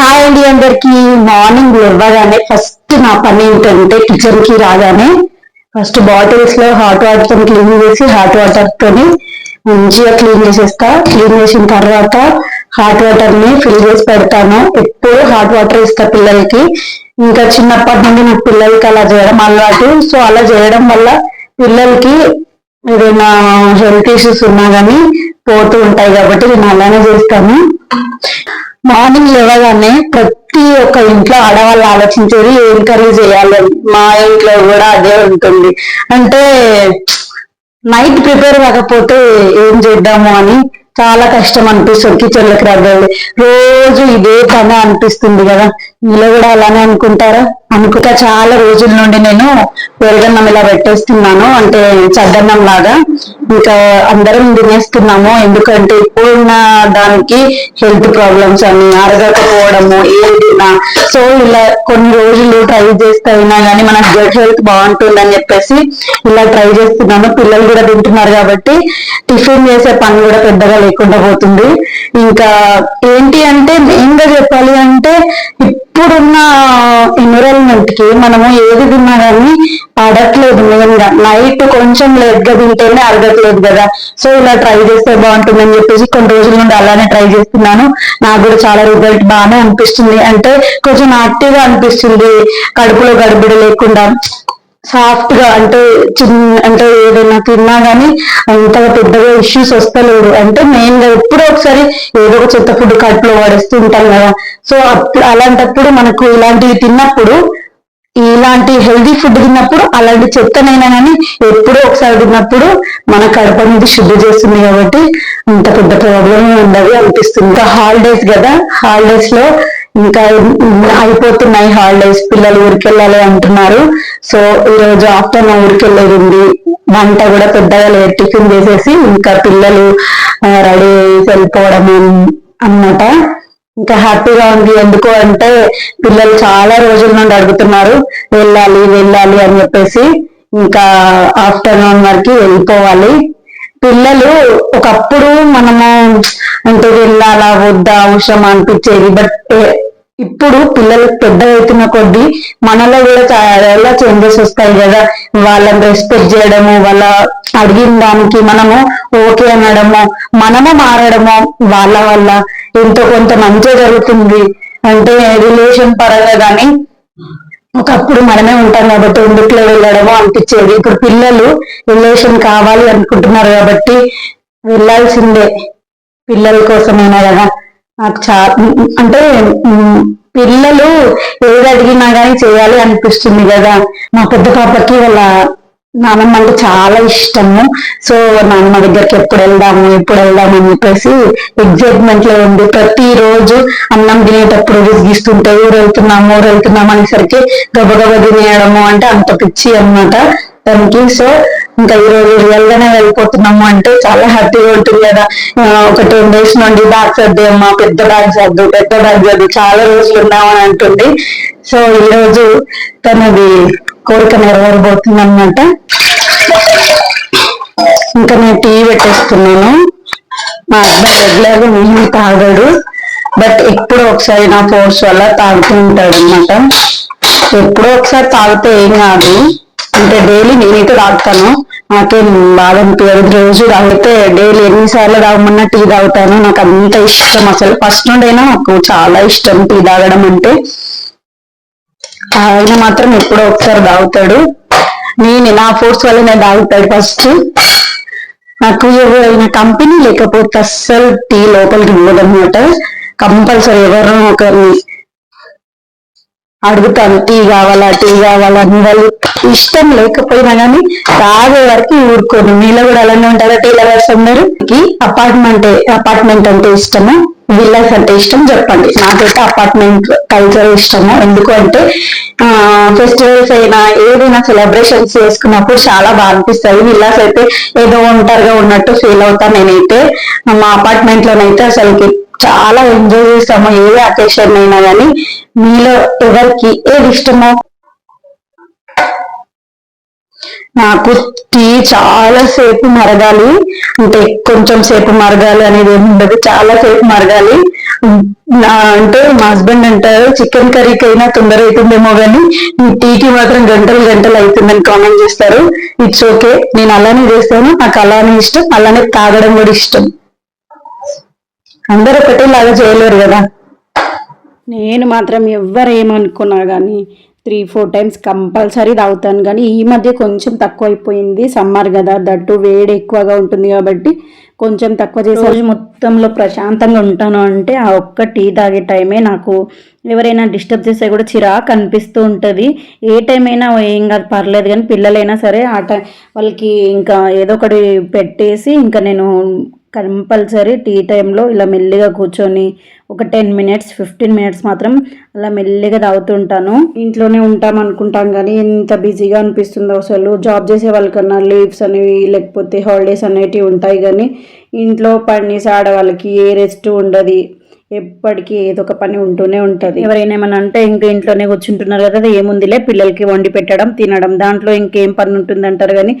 Hi అండి అందరికి. Morning ఇవ్వగానే ఫస్ట్ నా పని ఏంటంటే కిచెన్కి రాగానే ఫస్ట్ బాటిల్స్లో హాట్ వాటర్తో క్లీన్ చేసి హాట్ వాటర్ తోని మంచిగా క్లీన్ చేసేస్తా. క్లీన్ చేసిన తర్వాత హాట్ వాటర్ని ఫిల్ చేసి పెడతాను. ఎప్పుడు హాట్ వాటర్ ఇస్తా పిల్లలకి. ఇంకా చిన్నప్పటి నుండి నాకు పిల్లలకి అలా చేయడం అలవాటు. సో అలా చేయడం వల్ల పిల్లలకి ఏదైనా హెల్త్ ఇష్యూస్ ఉన్నా కానీ పోతూ ఉంటాయి కాబట్టి నేను అలానే చేస్తాను. మార్నింగ్ లేవగానే ప్రతి ఒక్క ఇంట్లో ఆడవాళ్ళు ఆలోచించేది ఏం కర్రీ చేయాలి? మా ఇంట్లో కూడా అదే ఉంటుంది. అంటే నైట్ ప్రిపేర్ కాకపోతే ఏం చేద్దాము అని చాలా కష్టం అనిపిస్తుంది. కిచెన్ రాబోయే రోజు ఇదే పని అనిపిస్తుంది కదా. మీలో కూడా అలానే అనుకుంటారా? అనుకుంటా చాలా రోజుల నుండి నేను పెరుగన్నం ఇలా పెట్టేస్తున్నాను. అంటే చద్దన్నం లాగా. ఇంకా అందరం తినేస్తున్నాము. ఎందుకంటే ఇప్పుడున్న దానికి హెల్త్ ప్రాబ్లమ్స్ అని అరగకపోవడము ఏదినా సో ఇలా కొన్ని రోజులు ట్రై చేస్తే అయినా కానీ మన గట్ హెల్త్ బాగుంటుందని చెప్పేసి ఇలా ట్రై చేస్తున్నాను. పిల్లలు కూడా తింటున్నారు కాబట్టి టిఫిన్ చేసే పని కూడా పెద్దగా లేకుండా పోతుంది. ఇంకా ఏంటి అంటే మెయిన్గా చెప్పాలి అంటే ఇప్పుడున్న ఎన్విరాన్మెంట్కి మనము ఏది తిన్నా కానీ పడట్లేదు మెయిన్ నైట్ కొంచెం లేట్గా తింటేనే అరగట్లేదు కదా. సో ఇలా ట్రై చేస్తే బాగుంటుందని చెప్పేసి కొన్ని రోజుల నుండి అలానే ట్రై చేస్తున్నాను. నాకు కూడా చాలా రిజల్ట్ బాగానే అనిపిస్తుంది. అంటే కొంచెం యాక్టివ్ అనిపిస్తుంది. కడుపులో గడబిడ లేకుండా సాఫ్ట్గా అంటే చిన్న అంటే ఏదైనా తిన్నా గానీ అంతగా పెద్దగా ఇష్యూస్ వస్తలేవు. అంటే మెయిన్గా ఎప్పుడో ఒకసారి ఏదో ఒక చెత్త ఫుడ్ కడుపులో పడేస్తూ ఉంటాం కదా. సో అప్పుడు అలాంటప్పుడు మనకు ఇలాంటివి తిన్నప్పుడు ఇలాంటి హెల్దీ ఫుడ్ తిన్నప్పుడు అలాంటి చెత్తనైనా కానీ ఎప్పుడో ఒకసారి తిన్నప్పుడు మన కడుపు అనేది శుద్ధి చేస్తుంది కాబట్టి అంత పెద్ద ప్రాబ్లం ఉండదు అనిపిస్తుంది. ఇంకా హాలిడేస్ కదా హాలిడేస్లో ఇంకా అయిపోతున్నాయి హాలిడేస్ పిల్లలు ఊరికెళ్ళాలి అంటున్నారు. సో ఈ రోజు ఆఫ్టర్నూన్ ఊరికెళ్ళేది ఉంది. వంట కూడా పెద్దగా లేదు టిఫిన్ చేసేసి ఇంకా పిల్లలు రెడీ వెళ్ళిపోవడం అన్నమాట. ఇంకా హ్యాపీగా ఉంది. ఎందుకు అంటే పిల్లలు చాలా రోజుల నుండి అడుగుతున్నారు వెళ్ళాలి వెళ్ళాలి అని చెప్పేసి ఇంకా ఆఫ్టర్నూన్ వరకు వెళ్ళిపోవాలి. పిల్లలు ఒకప్పుడు మనము అంటే వెళ్ళాలా వద్దా అవసరం అనిపించేది. బట్ ఇప్పుడు పిల్లలు పెద్ద అవుతున్న కొద్దీ మనలో కూడా చాలా చేంజెస్ వస్తాయి కదా. వాళ్ళని రెస్పెక్ట్ చేయడము వాళ్ళ అడిగిన దానికి మనము ఓకే అనడము మనము మారడము వాళ్ళ వల్ల. ఎంతో కొంత మంచి జరుగుతుంది. అంటే రిలేషన్ పరంగా కానీ ఒకప్పుడు మనమే ఉంటాం కాబట్టి ఎందుకులో వెళ్ళడమో అనిపించేది. ఇప్పుడు పిల్లలు రిలేషన్ కావాలి అనుకుంటున్నారు కాబట్టి వెళ్ళాల్సిందే. పిల్లల కోసమైనా కదా. నాకు చా అంటే పిల్లలు ఏది అడిగినా కానీ చేయాలి అనిపిస్తుంది కదా. మా పెద్ద పాపకి వాళ్ళ నానమ్మ అంటే చాలా ఇష్టము. సో నాన్నమ్మ దగ్గరికి ఎప్పుడు వెళ్దాము ఎప్పుడు వెళ్దాము అని చెప్పేసి ఎగ్జైట్మెంట్లో ఉంది. ప్రతి రోజు అన్నం తినేటప్పుడు విసిగిస్తుంటే ఊరు వెళ్తున్నాము ఊరు వెళ్తున్నాము అనేసరికి గబగబ తినేయడము అంటే అంత పిచ్చి అన్నమాట దానికి సో ఇంకా ఈ రోజు రియల్ గానే వెళ్ళిపోతున్నాము అంటే చాలా హ్యాపీగా ఉంటుంది కదా. ఒక టెన్ డేస్ నుండి బ్యాగ్ సర్దు అమ్మా పెద్ద బ్యాగ్ సర్దు పెద్ద బ్యాగ్ సర్దు చాలా రోజులు ఉన్నామని అంటుంది. సో ఈ రోజు తనది కోరిక నెరవేరబోతుంది అనమాట ఇంకా నేను టీ పెట్టేస్తున్నాను. మా హస్బెండ్ రెగ్యులర్గా నీళ్ళు తాగాడు. బట్ ఎప్పుడో ఒకసారి నా ఫోర్స్ వల్ల తాగుతూ ఉంటాడు అనమాట ఎప్పుడో ఒకసారి తాగితే ఏం కాదు. అంటే డైలీ నేనైతే తాగుతాను. నాకేం బాధ అనిపించదు రోజు తాగితే డైలీ ఎన్నిసార్లు తాగమన్నా టీ తాగుతాను. నాకు అంత ఇష్టం అసలు. ఫస్ట్ నుండైనా నాకు చాలా ఇష్టం టీ తాగడం అంటే. ఆయన మాత్రం ఎప్పుడో ఒకసారి తాగుతాడు. నేను నా ఫోర్స్ వల్ల నేను తాగుతాడు ఫస్ట్ నాకు ఎవరైనా కంపెనీ లేకపోతే అస్సలు టీ లోపలికి ఇవ్వదన్నమాట కంపల్సరీ ఎవరైనా ఒకరిని అడుగుతాను టీ కావాలా టీ కావాలా అని వాళ్ళు ఇష్టం లేకపోయినా కానీ తాగే వరకు ఊరుకోను మీలో కూడా అలానే ఉంటారా? టీ లవర్స్ అందరూ? అపార్ట్మెంట్ అపార్ట్మెంట్ అంటే ఇష్టము? విల్లాస్ అంటే ఇష్టం? చెప్పండి. నాకైతే అపార్ట్మెంట్ కల్చర్ ఇష్టము. ఎందుకు అంటే ఫెస్టివల్స్ అయినా ఏదైనా సెలబ్రేషన్స్ చేసుకున్నప్పుడు చాలా బాగా అనిపిస్తాయి విల్లాస్ అయితే ఏదో ఒంటరిగా ఉన్నట్టు ఫీల్ అవుతాను నేనైతే. మా అపార్ట్మెంట్ లోనైతే అసలుకి చాలా ఎంజాయ్ చేస్తాము ఏ అకేషన్ అయినా కానీ మీలో ఎవరికి ఏది ఇష్టమో. నాకు టీ చాలా సేపు మరగాలి. అంటే కొంచెం సేపు మరగాలి అనేది ఏమి ఉండదు చాలా సేపు మరగాలి. నా అంటే మా హస్బెండ్ అంటారు చికెన్ కర్రీకి అయినా తొందర అవుతుందేమో కానీ ఈ టీకి మాత్రం గంటలు గంటలు అవుతుందని కామెంట్ చేస్తారు. ఇట్స్ ఓకే నేను అలానే చేస్తాను. నాకు అలానే ఇష్టం. అలానే తాగడం కూడా ఇష్టం. అందరూ ఒకటేలాగా చేయలేరు కదా. నేను మాత్రం ఎవ్వరు ఏమనుకున్నా కానీ త్రీ ఫోర్ టైమ్స్ కంపల్సరీ తాగుతాను. కానీ ఈ మధ్య కొంచెం తక్కువ అయిపోయింది సమ్మర్ కదా. దట్టు వేడి ఎక్కువగా ఉంటుంది కాబట్టి కొంచెం తక్కువ చేసే. రోజు మొత్తంలో ప్రశాంతంగా ఉంటాను అంటే ఆ ఒక్క టీ తాగే టైమే నాకు ఎవరైనా డిస్టర్బ్ చేస్తే కూడా చిరాకు అనిపిస్తూ ఉంటుంది. ఏ టైం అయినా ఏం కాదు పర్లేదు కానీ పిల్లలైనా సరే ఆ టైం వాళ్ళకి ఇంకా ఏదో ఒకటి పెట్టేసి ఇంకా నేను కంపల్సరీ టీ టైంలో ఇలా మెల్లిగా కూర్చొని ఒక టెన్ మినిట్స్ ఫిఫ్టీన్ మినిట్స్ మాత్రం అలా మెల్లిగా తాగుతుంటాను. ఇంట్లోనే ఉంటాం అనుకుంటాం కానీ ఎంత బిజీగా అనిపిస్తుందో అసలు. జాబ్ చేసే వాళ్ళకన్నా లీవ్స్ అనేవి లేకపోతే హాలిడేస్ అనేటివి ఉంటాయి కానీ ఇంట్లో పని ఆడవాళ్ళకి ఏ రెస్ట్ ఉండదు. ఎప్పటికీ ఏదో ఒక పని ఉంటూనే ఉంటుంది. ఎవరైనా ఏమైనా అంటే ఇంకా ఇంట్లోనే కూర్చుంటున్నారు కదా ఏముందిలే పిల్లలకి వండి పెట్టడం తినడం దాంట్లో ఇంకేం పని ఉంటుంది అంటారు కానీ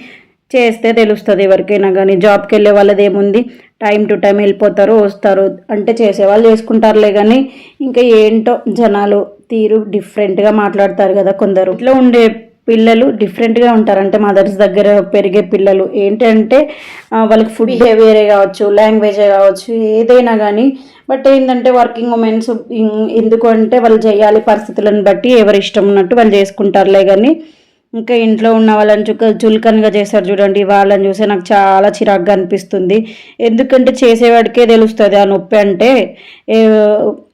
చేస్తే తెలుస్తుంది ఎవరికైనా కానీ. జాబ్కి వెళ్ళే వాళ్ళది ఏముంది? టైం టు టైం వెళ్ళిపోతారు వస్తారు. అంటే చేసేవాళ్ళు చేసుకుంటారులే కానీ ఇంకా ఏంటో జనాలు తీరు డిఫరెంట్గా మాట్లాడతారు కదా కొందరు. ఇట్లా ఉండే పిల్లలు డిఫరెంట్గా ఉంటారు. అంటే మదర్స్ దగ్గర పెరిగే పిల్లలు. ఏంటంటే వాళ్ళకి ఫుడ్ బిహేవియరే కావచ్చు లాంగ్వేజే కావచ్చు ఏదైనా కానీ బట్ ఏంటంటే వర్కింగ్ ఉమెన్స్ ఎందుకు అంటే వాళ్ళు చేయాలి పరిస్థితులను బట్టి ఎవరి ఇష్టం ఉన్నట్టు వాళ్ళు చేసుకుంటారులే కానీ ఇంకా ఇంట్లో ఉన్న వాళ్ళని చుక్క చులకనగా చేస్తారు చూడండి. వాళ్ళని చూస్తే నాకు చాలా చిరాగ్గా అనిపిస్తుంది. ఎందుకంటే చేసేవాడికే తెలుస్తుంది ఆ నొప్పి అంటే.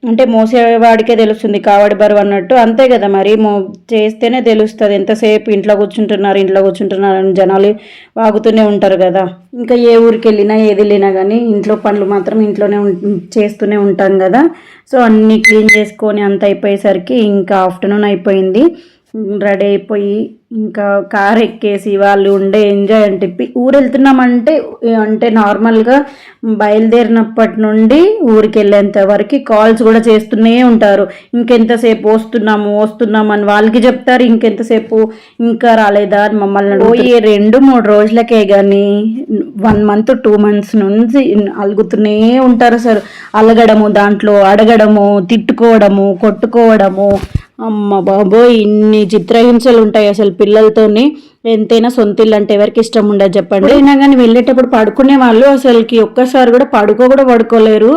అంటే మోసేవాడికే తెలుస్తుంది. కావడి బరువు అన్నట్టు. అంతే కదా మరి. మో చేస్తేనే తెలుస్తుంది. ఎంతసేపు ఇంట్లో కూర్చుంటున్నారు ఇంట్లో కూర్చుంటున్నారు అని జనాలు వాగుతూనే ఉంటారు కదా. ఇంకా ఏ ఊరికి వెళ్ళినా ఏది వెళ్ళినా కానీ ఇంట్లో పనులు మాత్రం ఇంట్లోనే చేస్తూనే ఉంటాం కదా. సో అన్నీ క్లీన్ చేసుకొని అంత అయిపోయేసరికి ఇంకా ఆఫ్టర్నూన్ అయిపోయింది. రెడీ అయిపోయి ఇంకా కార్ ఎక్కేసి వాళ్ళు ఉండే ఎంజాయ్ అని చెప్పి ఊరు వెళ్తున్నామంటే అంటే నార్మల్గా బయలుదేరినప్పటి నుండి ఊరికి వెళ్ళేంత వరకు కాల్స్ కూడా చేస్తూనే ఉంటారు. ఇంకెంతసేపు వస్తున్నాము వస్తున్నాము అని వాళ్ళకి చెప్తారు. ఇంకెంతసేపు ఇంకా రాలేదా అని మమ్మల్ని పోయి రెండు మూడు రోజులకే కానీ వన్ మంత్ టూ మంత్స్ నుంచి అలుగుతూనే ఉంటారు సార్. అలగడము దాంట్లో అడగడము తిట్టుకోవడము కొట్టుకోవడము అమ్మ బాబోయ్ ఇన్ని చిత్రహింసలు ఉంటాయి అసలు పిల్లలతోని. ఎంతైనా సొంత ఇల్లు అంటే ఎవరికి ఇష్టం ఉండదు చెప్పండి. అయినా కానీ వెళ్ళేటప్పుడు పడుకునే వాళ్ళు అసలుకి ఒక్కసారి కూడా పడుకో కూడా పడుకోలేరు.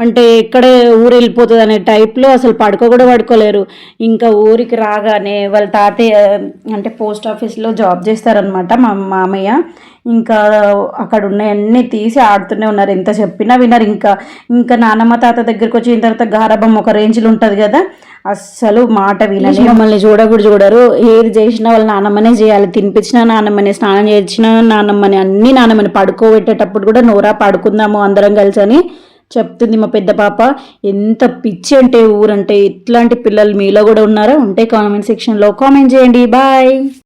అంటే ఎక్కడ ఊరు వెళ్ళిపోతుంది అనే టైప్లో అసలు పడుకో కూడా పడుకోలేరు. ఇంకా ఊరికి రాగానే వాళ్ళ తాతయ్య అంటే పోస్ట్ ఆఫీస్లో జాబ్ చేస్తారనమాట మా మామయ్య. ఇంకా అక్కడ ఉన్నాయన్నీ తీసి ఆడుతూనే ఉన్నారు. ఎంత చెప్పినా విన్నారు ఇంకా ఇంకా నానమ్మ తాత దగ్గరికి వచ్చిన తర్వాత గారభం ఒక రేంజ్లో ఉంటుంది కదా. అస్సలు మాట వినని మమ్మల్ని చూడకూడదు చూడరు. ఏది చేసినా వాళ్ళ నానమ్మనే చేయాలి. తినిపించిన నానమ్మని స్నానం చేసిన నానమ్మని అన్ని నానమ్మని పడుకోబెట్టేటప్పుడు కూడా నోరా పడుకుందాము అందరం కలిసి అని చెప్తుంది మా పెద్ద పాప. ఎంత పిచ్చి అంటే ఊరంటే ఇట్లాంటి పిల్లలు మీలో కూడా ఉన్నారా? ఉంటే కామెంట్ సెక్షన్లో కామెంట్ చేయండి. బాయ్